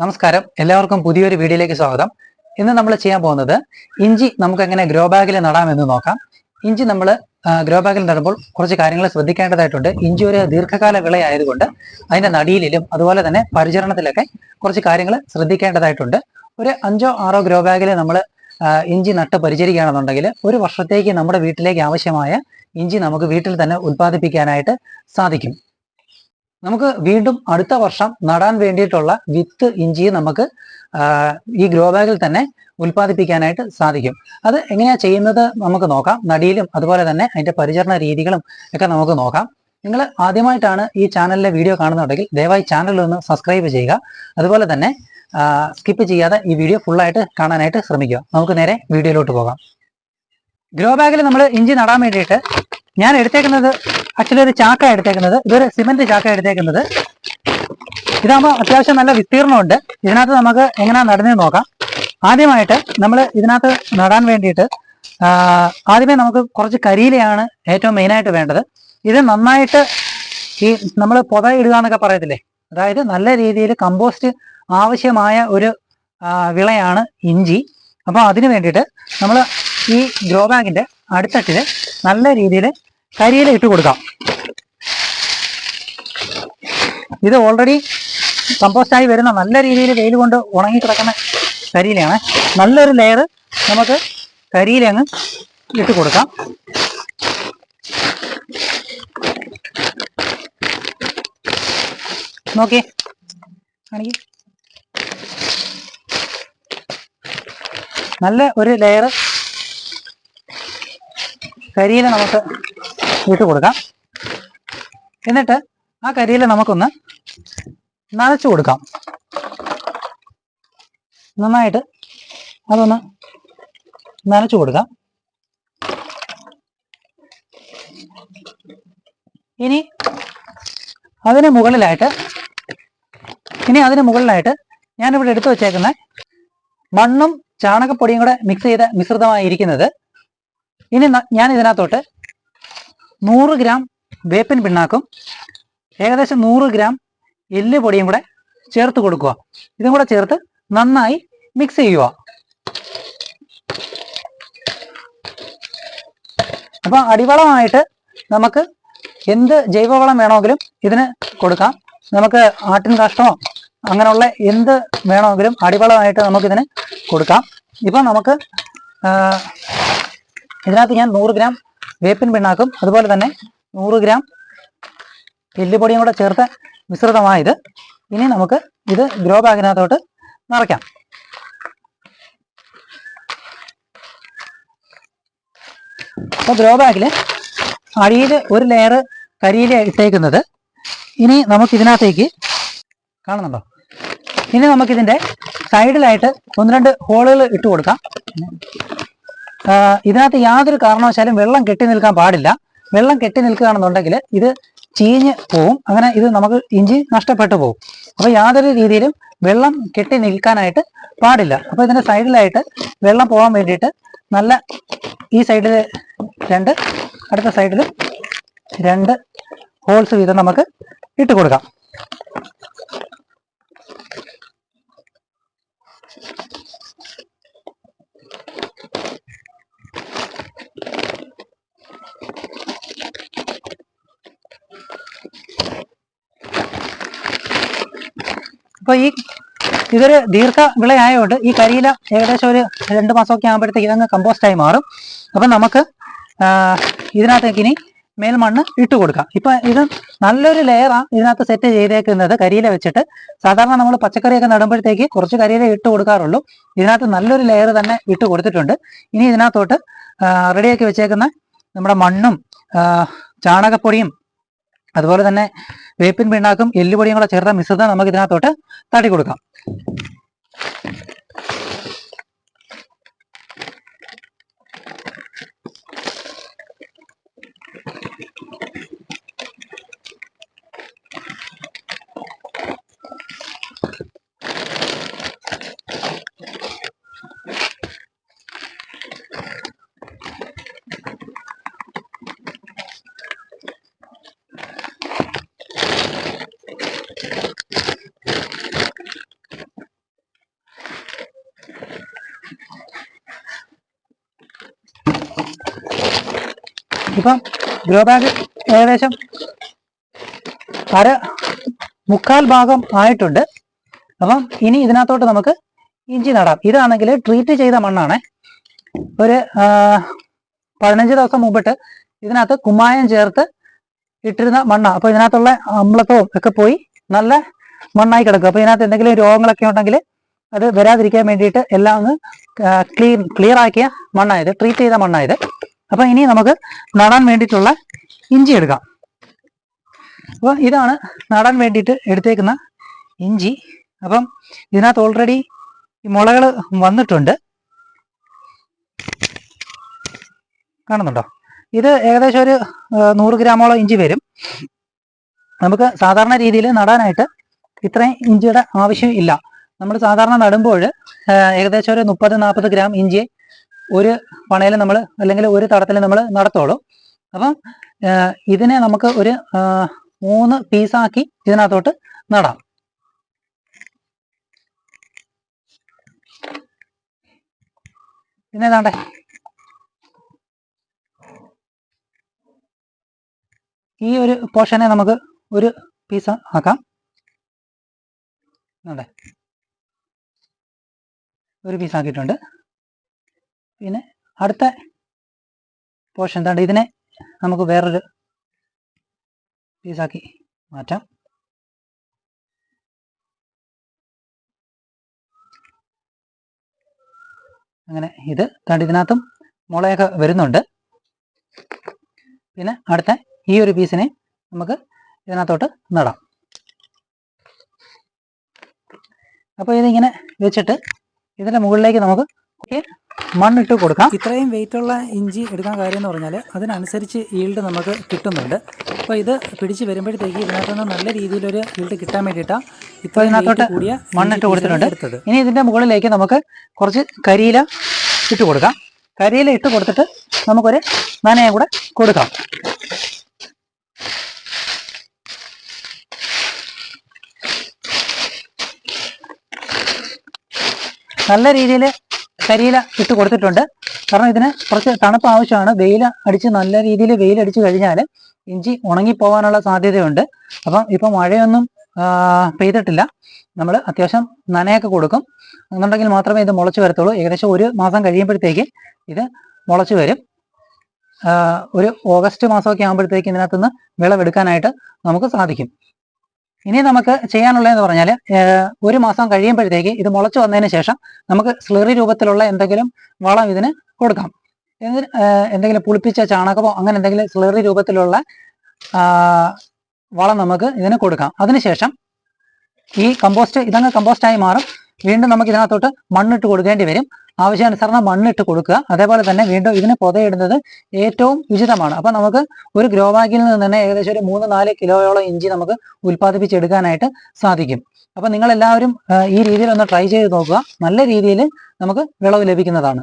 നമസ്കാരം. എല്ലാവർക്കും പുതിയൊരു വീഡിയോയിലേക്ക് സ്വാഗതം. ഇന്ന് നമ്മൾ ചെയ്യാൻ പോകുന്നത് ഇഞ്ചി നമുക്ക് എങ്ങനെ ഗ്രോ ബാഗിൽ നടാമെന്ന് നോക്കാം. ഇഞ്ചി നമ്മൾ ഗ്രോ ബാഗിൽ നടുമ്പോൾ കുറച്ച് കാര്യങ്ങൾ ശ്രദ്ധിക്കേണ്ടതായിട്ടുണ്ട്. ഇഞ്ചി ഒരു ദീർഘകാല വിളയായതുകൊണ്ട് അതിന്റെ നടിയിലും അതുപോലെ തന്നെ പരിചരണത്തിലൊക്കെ കുറച്ച് കാര്യങ്ങൾ ശ്രദ്ധിക്കേണ്ടതായിട്ടുണ്ട്. ഒരു അഞ്ചോ ആറോ ഗ്രോ ബാഗിൽ നമ്മൾ ഇഞ്ചി നട്ട് പരിചരിക്കുകയാണെന്നുണ്ടെങ്കിൽ ഒരു വർഷത്തേക്ക് നമ്മുടെ വീട്ടിലേക്ക് ആവശ്യമായ ഇഞ്ചി നമുക്ക് വീട്ടിൽ തന്നെ ഉത്പാദിപ്പിക്കാനായിട്ട് സാധിക്കും. നമുക്ക് വീണ്ടും അടുത്ത വർഷം നടാൻ വേണ്ടിയിട്ടുള്ള വിത്ത് ഇഞ്ചി നമുക്ക് ഈ ഗ്രോ ബാഗിൽ തന്നെ ഉൽപ്പാദിപ്പിക്കാനായിട്ട് സാധിക്കും. അത് എങ്ങനെയാ ചെയ്യുന്നത് നമുക്ക് നോക്കാം. നടിയിലും അതുപോലെ തന്നെ അതിന്റെ പരിചരണ രീതികളും ഒക്കെ നമുക്ക് നോക്കാം. നിങ്ങൾ ആദ്യമായിട്ടാണ് ഈ ചാനലിലെ വീഡിയോ കാണുന്നുണ്ടെങ്കിൽ ദയവായി ചാനൽ ഒന്ന് സബ്സ്ക്രൈബ് ചെയ്യുക. അതുപോലെ തന്നെ സ്കിപ്പ് ചെയ്യാതെ ഈ വീഡിയോ ഫുള്ളായിട്ട് കാണാനായിട്ട് ശ്രമിക്കുക. നമുക്ക് നേരെ വീഡിയോയിലോട്ട് പോകാം. ഗ്രോ ബാഗിൽ നമ്മൾ ഇഞ്ചി നടാൻ വേണ്ടിയിട്ട് ഞാൻ എടുത്തേക്കുന്നത് ആക്ച്വലി ഒരു ചാക്ക എടുത്തേക്കുന്നത്. ഇതൊരു സിമെന്റ് ചാക്ക എടുത്തേക്കുന്നത്. ഇതാകുമ്പോൾ അത്യാവശ്യം നല്ല വിസ്തീർണമുണ്ട്. ഇതിനകത്ത് നമുക്ക് എങ്ങനെയാ നടന്നു നോക്കാം. ആദ്യമായിട്ട് നമ്മൾ ഇതിനകത്ത് നടാൻ വേണ്ടിയിട്ട് ആദ്യമേ നമുക്ക് കുറച്ച് കരിയിലയാണ് ഏറ്റവും മെയിനായിട്ട് വേണ്ടത്. ഇത് നന്നായിട്ട് ഈ നമ്മൾ പുത ഇടുക എന്നൊക്കെ പറയത്തില്ലേ? അതായത് നല്ല രീതിയിൽ കമ്പോസ്റ്റ് ആവശ്യമായ ഒരു വിളയാണ് ഇഞ്ചി. അപ്പോൾ അതിന് വേണ്ടിയിട്ട് നമ്മൾ ഈ ഗ്രോ ബാഗിന്റെ അടുത്തട്ടിൽ നല്ല രീതിയിൽ കരിയില ഇട്ട് കൊടുക്കാം. ഇത് ഓൾറെഡി കമ്പോസ്റ്റായി വരുന്ന നല്ല രീതിയിൽ വെയിൽ കൊണ്ട് ഉണങ്ങി കിടക്കുന്ന കരിയിലയാണ്. നല്ലൊരു ലെയർ നമുക്ക് കരിയില അങ്ങ് ഇട്ട് കൊടുക്കാം. നോക്കി കാണിക്ക് നല്ല ഒരു ലെയർ കരിയില നമുക്ക് ഇട്ട് കൊടുക്കാം. എന്നിട്ട് ആ കരിയില നമുക്കൊന്ന് നനച്ചു കൊടുക്കാം. നന്നായിട്ട് അതൊന്ന് നനച്ചു കൊടുക്കാം. ഇനി അതിന് മുകളിലായിട്ട് ഇനി അതിന് മുകളിലായിട്ട് ഞാനിവിടെ എടുത്തു വച്ചേക്കുന്ന മണ്ണും ചാണകപ്പൊടിയും കൂടെ മിക്സ് ചെയ്ത മിശ്രിതമായിരിക്കുന്നത്. ഇനി ഞാൻ ഇതിനകത്തോട്ട് നൂറ് ഗ്രാം വേപ്പിൻ പിണ്ണാക്കും. ഏകദേശം നൂറ് ഗ്രാം എല്ല് പൊടിയും കൂടെ ചേർത്ത് കൊടുക്കുക. ഇതും കൂടെ ചേർത്ത് നന്നായി മിക്സ് ചെയ്യുക. അപ്പൊ അടിവളമായിട്ട് നമുക്ക് എന്ത് ജൈവവളം വേണമെങ്കിലും ഇതിന് കൊടുക്കാം. നമുക്ക് ആട്ടിൻ കാഷ്ടമോ അങ്ങനെയുള്ള എന്ത് വേണമെങ്കിലും അടിവളമായിട്ട് നമുക്കിതിന് കൊടുക്കാം. ഇപ്പൊ നമുക്ക് ഇതിനകത്ത് ഞാൻ നൂറ് ഗ്രാം വേപ്പിൻ പിണ്ണാക്കും അതുപോലെ തന്നെ നൂറ് ഗ്രാം എല്ലുപൊടിയും കൂടെ ചേർത്ത മിശ്രിതമായത് ഇനി നമുക്ക് ഇത് ഗ്രോ ബാഗിനകത്തോട്ട് നിറയ്ക്കാം. അപ്പൊ ഗ്രോ ബാഗിൽ അടിയിൽ ഒരു ലെയർ കരിയില ഇട്ടേക്കുന്നത്. ഇനി നമുക്ക് ഇതിനകത്തേക്ക് കാണുന്നുണ്ടോ? ഇനി നമുക്കിതിന്റെ സൈഡിലായിട്ട് ഒന്ന് രണ്ട് ഹോളുകൾ ഇട്ട് കൊടുക്കാം. ഇതിനകത്ത് യാതൊരു കാരണവശാലും വെള്ളം കെട്ടി നിൽക്കാൻ പാടില്ല. വെള്ളം കെട്ടി നിൽക്കുകയാണെന്നുണ്ടെങ്കിൽ ഇത് ചീഞ്ഞ് പോവും. അങ്ങനെ ഇത് നമുക്ക് ഇഞ്ചി നഷ്ടപ്പെട്ടു പോകും അപ്പൊ യാതൊരു രീതിയിലും വെള്ളം കെട്ടി നിൽക്കാനായിട്ട് പാടില്ല. അപ്പൊ ഇതിന്റെ സൈഡിലായിട്ട് വെള്ളം പോകാൻ വേണ്ടിയിട്ട് നല്ല ഈ സൈഡിൽ രണ്ട് അടുത്ത സൈഡിൽ രണ്ട് ഹോൾസ് വീതം നമുക്ക് ഇട്ട് കൊടുക്കാം. അപ്പൊ ഈ ഇതൊരു ദീർഘ വിളയായതുകൊണ്ട് ഈ കരിയില ഏകദേശം ഒരു രണ്ട് മാസമൊക്കെ ആകുമ്പോഴത്തേക്ക് ഇതങ്ങ് കമ്പോസ്റ്റായി മാറും. അപ്പൊ നമുക്ക് ഇതിനകത്തേക്ക് ഇനി മേൽമണ്ണ് ഇട്ട് കൊടുക്കാം. ഇപ്പൊ ഇത് നല്ലൊരു ലെയറാണ് ഇതിനകത്ത് സെറ്റ് ചെയ്തേക്കുന്നത് കരിയില വെച്ചിട്ട്. സാധാരണ നമ്മൾ പച്ചക്കറിയൊക്കെ നടുമ്പോഴത്തേക്ക് കുറച്ച് കരിയില ഇട്ട് കൊടുക്കാറുള്ളൂ. ഇതിനകത്ത് നല്ലൊരു ലെയർ തന്നെ ഇട്ട് കൊടുത്തിട്ടുണ്ട്. ഇനി ഇതിനകത്തോട്ട് റെഡിയാക്കി വെച്ചേക്കുന്ന നമ്മുടെ മണ്ണും ചാണകപ്പൊടിയും അതുപോലെ തന്നെ വേപ്പിൻ പിണ്ണാക്കും എല്ലുപൊടിയും കൂടെ ചേർത്ത മിശ്രിതം നമുക്ക് ഇതിനകത്തോട്ട് തട്ടി കൊടുക്കാം. ഇപ്പം ഗ്രോ ബാഗ് ഏകദേശം അര മുക്കാൽ ഭാഗം ആയിട്ടുണ്ട്. അപ്പം ഇനി ഇതിനകത്തോട്ട് നമുക്ക് ഇഞ്ചി നടാം. ഇതാണെങ്കിൽ ട്രീറ്റ് ചെയ്ത മണ്ണാണ്. ഒരു പതിനഞ്ച് ദിവസം മുമ്പിട്ട് ഇതിനകത്ത് കുമ്മായം ചേർത്ത് ഇട്ടിരുന്ന മണ്ണാണ് അപ്പോൾ ഇതിനകത്തുള്ള അമ്ലത്വവും ഒക്കെ പോയി നല്ല മണ്ണായി കിടക്കും. അപ്പൊ ഇതിനകത്ത് എന്തെങ്കിലും രോഗങ്ങളൊക്കെ ഉണ്ടെങ്കിൽ അത് വരാതിരിക്കാൻ വേണ്ടിയിട്ട് എല്ലാം ഒന്ന് ക്ലീൻ ക്ലിയർ ആക്കിയ മണ്ണായത് ട്രീറ്റ് ചെയ്ത മണ്ണായത് അപ്പൊ ഇനി നമുക്ക് നടാൻ വേണ്ടിയിട്ടുള്ള ഇഞ്ചി എടുക്കാം. അപ്പൊ ഇതാണ് നടാൻ വേണ്ടിയിട്ട് എടുത്തേക്കുന്ന ഇഞ്ചി. അപ്പം ഇതിനകത്ത് ഓൾറെഡി ഈ മുളകൾ വന്നിട്ടുണ്ട്. കാണുന്നുണ്ടോ? ഇത് ഏകദേശം ഒരു നൂറ് ഗ്രാമോളം ഇഞ്ചി വരും. നമുക്ക് സാധാരണ രീതിയിൽ നടാനായിട്ട് ഇത്രയും ഇഞ്ചിയുടെ ആവശ്യം ഇല്ല. നമ്മൾ സാധാരണ നടുമ്പോൾ ഏകദേശം ഒരു മുപ്പത് നാൽപ്പത് ഗ്രാം ഇഞ്ചി ഒരു പണയിൽ നമ്മൾ അല്ലെങ്കിൽ ഒരു തടത്തിൽ നമ്മൾ നടത്തോളൂ. അപ്പം ഇതിനെ നമുക്ക് ഒരു മൂന്ന് പീസാക്കി ഇതിനകത്തോട്ട് നടാം. പിന്നെ ഏതാണ്ടേ? ഈ ഒരു പോർഷനെ നമുക്ക് ഒരു പീസ് ആക്കാം. ഒരു പീസ് ആക്കിയിട്ടുണ്ട്. പിന്നെ അടുത്ത പോഷൻ എന്താണ്ട് ഇതിനെ നമുക്ക് വേറൊരു പീസാക്കി മാറ്റാം. അങ്ങനെ ഇത് കണ്ട് ഇതിനകത്തും മുളയൊക്കെ വരുന്നുണ്ട്. പിന്നെ അടുത്ത ഈ ഒരു പീസിനെ നമുക്ക് ഇതിനകത്തോട്ട് നടാം. അപ്പോൾ ഇതിങ്ങനെ വെച്ചിട്ട് ഇതിന്റെ മുകളിലേക്ക് നമുക്ക് മണ്ണിട്ട് കൊടുക്കാം. ഇത്രയും വെയിറ്റുള്ള ഇഞ്ചി എടുക്കാൻ കാര്യം എന്ന് പറഞ്ഞാൽ അതിനനുസരിച്ച് ഈൽഡ് നമുക്ക് കിട്ടുന്നുണ്ട്. അപ്പോൾ ഇത് പിടിച്ച് വരുമ്പോഴത്തേക്ക് ഇതിനകത്ത് നിന്ന് നല്ല രീതിയിലൊരു ഈൽഡ് കിട്ടാൻ വേണ്ടിയിട്ടാണ് ഇപ്പോൾ ഇതിനകത്തോട്ട് കൂടിയ മണ്ണിട്ട് കൊടുത്തിട്ടുണ്ട്. എടുത്തത്. ഇനി ഇതിന്റെ മുകളിലേക്ക് നമുക്ക് കുറച്ച് കരിയില ഇട്ട് കൊടുക്കാം. കരിയില ഇട്ട് കൊടുത്തിട്ട് നമുക്കൊരു നനയും കൂടെ കൊടുക്കാം. നല്ല രീതിയിൽ കരിയില ഇട്ട് കൊടുത്തിട്ടുണ്ട്. കാരണം ഇതിന് കുറച്ച് തണുപ്പ് ആവശ്യമാണ്. വെയിൽ അടിച്ച് നല്ല രീതിയിൽ വെയിലടിച്ച് കഴിഞ്ഞാൽ ഇഞ്ചി ഉണങ്ങിപ്പോവാനുള്ള സാധ്യതയുണ്ട്. അപ്പം ഇപ്പം മഴയൊന്നും പെയ്തിട്ടില്ല. നമ്മൾ അത്യാവശ്യം നനയൊക്കെ കൊടുക്കും. എന്നുണ്ടെങ്കിൽ മാത്രമേ ഇത് മുളച്ച് വരത്തുള്ളൂ. ഏകദേശം ഒരു മാസം കഴിയുമ്പോഴത്തേക്ക് ഇത് മുളച്ച് വരും. ഒരു ഓഗസ്റ്റ് മാസമൊക്കെ ആകുമ്പോഴത്തേക്ക് ഇതിനകത്തുനിന്ന് വിളവെടുക്കാനായിട്ട് നമുക്ക് സാധിക്കും. ഇനി നമുക്ക് ചെയ്യാനുള്ളതെന്ന് പറഞ്ഞാൽ ഒരു മാസം കഴിയുമ്പോഴത്തേക്ക് ഇത് മുളച്ചു വന്നതിന് ശേഷം നമുക്ക് സ്ലറി രൂപത്തിലുള്ള എന്തെങ്കിലും വളം ഇതിന് കൊടുക്കാം. എന്തെങ്കിലും പുളിപ്പിച്ച ചാണകമോ അങ്ങനെ എന്തെങ്കിലും സ്ലറി രൂപത്തിലുള്ള വളം നമുക്ക് ഇതിന് കൊടുക്കാം. അതിനുശേഷം ഈ കമ്പോസ്റ്റ് ഇതങ്ങ് കമ്പോസ്റ്റായി മാറും. വീണ്ടും നമുക്ക് ഇതിനകത്തോട്ട് മണ്ണിട്ട് കൊടുക്കേണ്ടി വരും. ആവശ്യാനുസരണം മണ്ണിട്ട് കൊടുക്കുക. അതേപോലെ തന്നെ വീണ്ടും ഇതിന് പൊതയിടുന്നത് ഏറ്റവും ഉചിതമാണ്. അപ്പൊ നമുക്ക് ഒരു ഗ്രോ ബാഗിൽ നിന്ന് തന്നെ ഏകദേശം ഒരു മൂന്ന് നാല് കിലോയോളം ഇഞ്ചി നമുക്ക് ഉൽപ്പാദിപ്പിച്ചെടുക്കാനായിട്ട് സാധിക്കും. അപ്പൊ നിങ്ങൾ എല്ലാവരും ഈ രീതിയിൽ ഒന്ന് ട്രൈ ചെയ്ത് നോക്കുക. നല്ല രീതിയിൽ നമുക്ക് വിളവ് ലഭിക്കുന്നതാണ്.